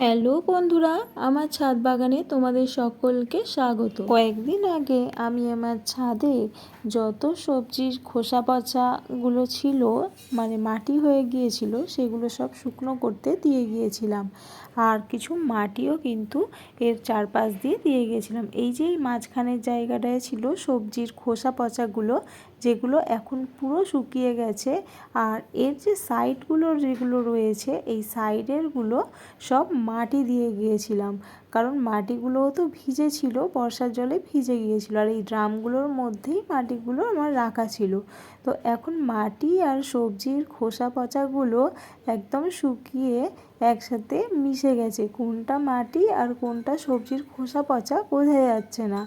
Hello বন্ধুরা, আমার ছাদ বাগানে তোমাদের সকলকে স্বাগত। কয়েকদিন আগে আমি আমার ছাদে যত সবজির খোসা পচাগুলো ছিল মানে মাটি হয়ে গিয়েছিল, সেগুলো সব শুকনো করতে দিয়ে গিয়েছিলাম। আর কিছু মাটিও কিন্তু এর চারপাশ দিয়ে দিয়ে গিয়েছিলাম। এই যে মাঝখানের জায়গাটায় ছিল সবজির খোসা পচাগুলো যেগুলো এখন পুরো শুকিয়ে গেছে। আর এর যে সাইডগুলো যেগুলো রয়েছে, এই সাইডেরগুলো সব মাটি দিয়ে গিয়েছিলাম। কারণ মাটিগুলোও তো ভিজে ছিল, বর্ষার জলে ভিজে গিয়েছিল। আর এই ড্রামগুলোর মধ্যেই মাটিগুলো আমার রাখা ছিল। তো এখন মাটি আর সবজির খোসা পচাগুলো একদম শুকিয়ে একসাথে মিশে গেছে। কোনটা মাটি আর কোনটা সবজির খোসা পচা বোঝা যাচ্ছে না।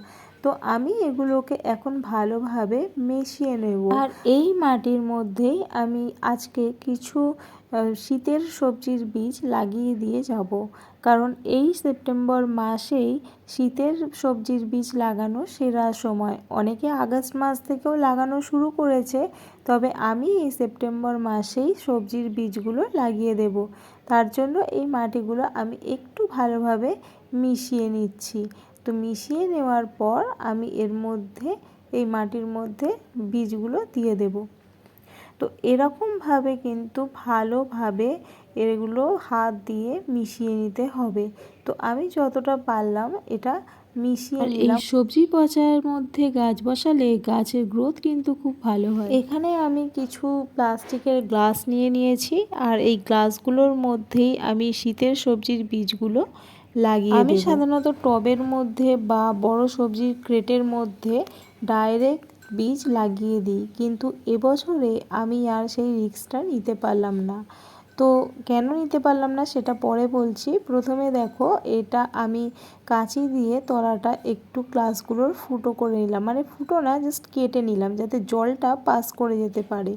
তো আমি এগুলোকে এখন ভালোভাবে মিশিয়ে নেব। আর এই মাটির মধ্যেই আমি আজকে কিছু শীতের সবজির বীজ লাগিয়ে দিয়ে যাব। কারণ এই সেপ্টেম্বর মাসেই শীতের সবজির বীজ লাগানো সেরা সময়। অনেকে আগস্ট মাস থেকেও লাগানো শুরু করেছে, তবে আমি এই সেপ্টেম্বর মাসেই সবজির বীজগুলো লাগিয়ে দেব। তার জন্য এই মাটিগুলো আমি একটু ভালোভাবে মিশিয়ে নিচ্ছি। তো মিশিয়ে নেওয়ার পর আমি এর মধ্যে এই মাটির মধ্যে বীজগুলো দিয়ে দেব। তো এরকমভাবে কিন্তু ভালোভাবে এগুলো হাত দিয়ে মিশিয়ে নিতে হবে। তো আমি যতটা পারলাম এটা মিশিয়ে এই সবজি পচার মধ্যে গাছ বসালে গাছের গ্রোথ কিন্তু খুব ভালো হয়। এখানে আমি কিছু প্লাস্টিকের গ্লাস নিয়ে নিয়েছি। আর এই গ্লাসগুলোর মধ্যেই আমি শীতের সবজির বীজগুলো লাগিয়ে আমি সাধারণত টবের মধ্যে বা বড় সবজির ক্রেটের মধ্যে ডাইরেক্ট বীজ লাগিয়ে দিই কিন্তু এবছরে আমি আর সেই রিক্সটা নিতে পারলাম না। তো কেন নিতে পারলাম না সেটা পরে বলছি। প্রথমে দেখো এটা আমি কাঁচি দিয়ে তলাটা একটু গ্লাসগুলোর ফুটো করে নিলাম। মানে ফুটো না জাস্ট কেটে নিলাম যাতে জলটা পাস করে যেতে পারে।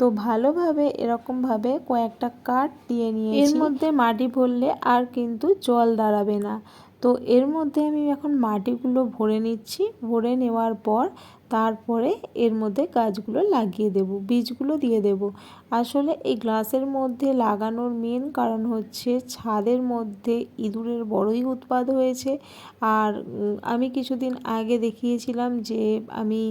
তো ভালোভাবে এরকমভাবে কয়েকটা কাঠ দিয়ে নিয়ে এর মধ্যে মাটি ভরলে আর কিন্তু জল দাঁড়াবে না। তো এর মধ্যে আমি এখন মাটিগুলো ভরে নিচ্ছি। ভরে নেওয়ার পর তারপরে এর মধ্যে গাছগুলো লাগিয়ে দেব বীজগুলো দিয়ে দেব। আসলে এই গ্লাসের মধ্যে লাগানোর মেন কারণ হচ্ছে ছাদের মধ্যে ইঁদুরের বড়ই উৎপাদ হয়েছে। আর আমি কিছুদিন আগে দেখিয়েছিলাম যে আমি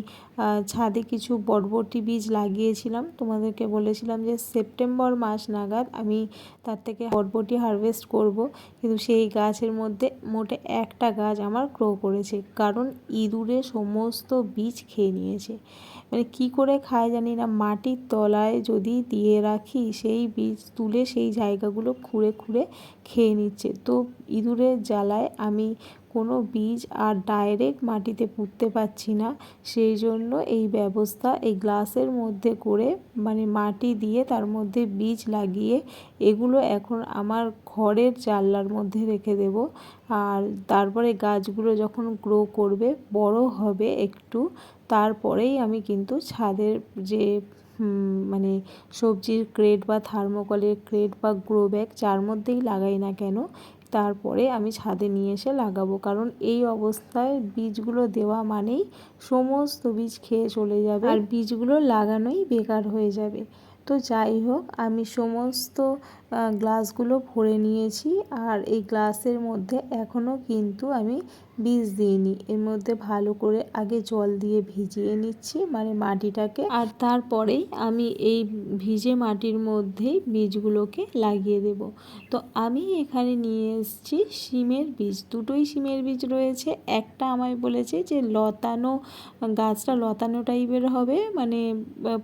ছাদে কিছু বরবটি বীজ লাগিয়েছিলাম। তোমাদেরকে বলেছিলাম যে সেপ্টেম্বর মাস নাগাদ আমি তার থেকে বরবটি হারভেস্ট করব। কিন্তু সেই গাছের মধ্যে মোটে একটা গাছ আমার গ্রো করেছে, কারণ ইঁদুরে সমস্ত বীজ খেয়ে নিয়েছে। মানে কি করে খায় জানি না, মাটির তলায় যদি দিয়ে রাখি, সেই বীজ তুলে সেই জায়গাগুলো খুঁড়ে খুঁড়ে খেয়ে নিচ্ছে। তো ইঁদুরের জ্বালায় আমি কোনো বীজ আর ডাইরেক্ট মাটিতে পুঁততে পারছি না। সেই জন্য এই ব্যবস্থা এই গ্লাসের মধ্যে করে মানে মাটি দিয়ে তার মধ্যে বীজ লাগিয়ে এগুলো এখন আমার ঘরের জানলার মধ্যে রেখে দেব। আর তারপরে গাছগুলো যখন গ্রো করবে, বড় হবে একটু, তারপরেই আমি কিন্তু ছাদের যে মানে সবজির ক্রেট বা থার্মোকলের ক্রেট বা গ্রো ব্যাগ যার মধ্যেই লাগাই না কেন তারপরে আমি ছাদে নিয়ে এসে লাগাবো। কারণ এই অবস্থায় বীজগুলো দেওয়া মানেই সমস্ত বীজ খেয়ে চলে যাবে। আর বীজগুলো লাগানোই বেকার হয়ে যাবে। তো যাই হোক, আমি সমস্ত গ্লাসগুলো ভরে নিয়েছি আর এই গ্লাসের মধ্যে এখনও কিন্তু আমি বীজ দিইনি। এর মধ্যে ভালো করে আগে জল দিয়ে ভিজিয়ে নিচ্ছি মানে মাটিটাকে। আর তারপরেই আমি এই ভিজে মাটির মধ্যেই বীজগুলোকে লাগিয়ে দেব। তো আমি এখানে নিয়ে এসেছি শিমের বীজ। দুটোই শিমের বীজ রয়েছে। একটা আমায় বলেছে যে লতানো গাছটা লতানো টাইপের হবে মানে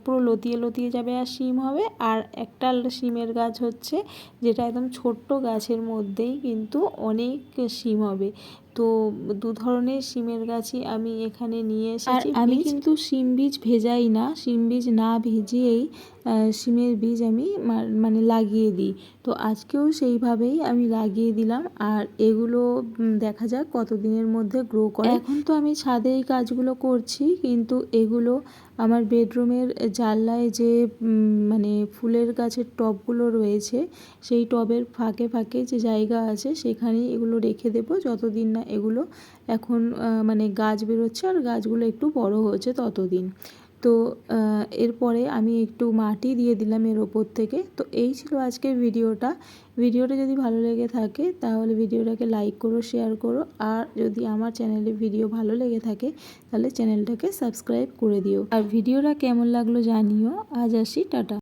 পুরো লতিয়ে লতিয়ে যাবে আর শিম হবে। আর একটা শিমের গাছ হচ্ছে যেটা একদম ছোট্ট গাছের মধ্যেই কিন্তু অনেক সিম হবে। তো দু ধরনের শিমের গাছই আমি এখানে নিয়ে এসেছি। আমি কিন্তু শিম বীজ ভেজাই না শিম বীজ না ভিজিয়েই শিমের বীজ আমি মানে লাগিয়ে দিই। তো আজকেও সেইভাবেই আমি লাগিয়ে দিলাম আর এগুলো দেখা যাক কতদিনের মধ্যে গ্রো করে। এখন তো আমি ছাদে এই কাজগুলো করছি কিন্তু এগুলো আমার বেডরুমের জানলায় যে মানে ফুলের গাছের টবগুলো রয়েছে সেই টবের ফাঁকে ফাঁকে যে জায়গা আছে সেখানেই এগুলো রেখে দেবো যতদিন না এগুলো। এখন মানে গাছ বেরোচ্ছে আর গাছগুলো একটু বড় হয়েছে ততদিন। তো এরপরে আমি একটু মাটি দিয়ে দিলাম এর ওপর থেকে। তো এই ছিল আজকের ভিডিওটা। ভিডিওটা যদি ভালো লেগে থাকে, তাহলে ভিডিওটাকে লাইক করো শেয়ার করো। আর যদি আমার চ্যানেলে ভিডিও ভালো লেগে থাকে, তাহলে চ্যানেলটাকে সাবস্ক্রাইব করে দিও। আর ভিডিওটা কেমন লাগল জানিও। আজ আসি, টাটা।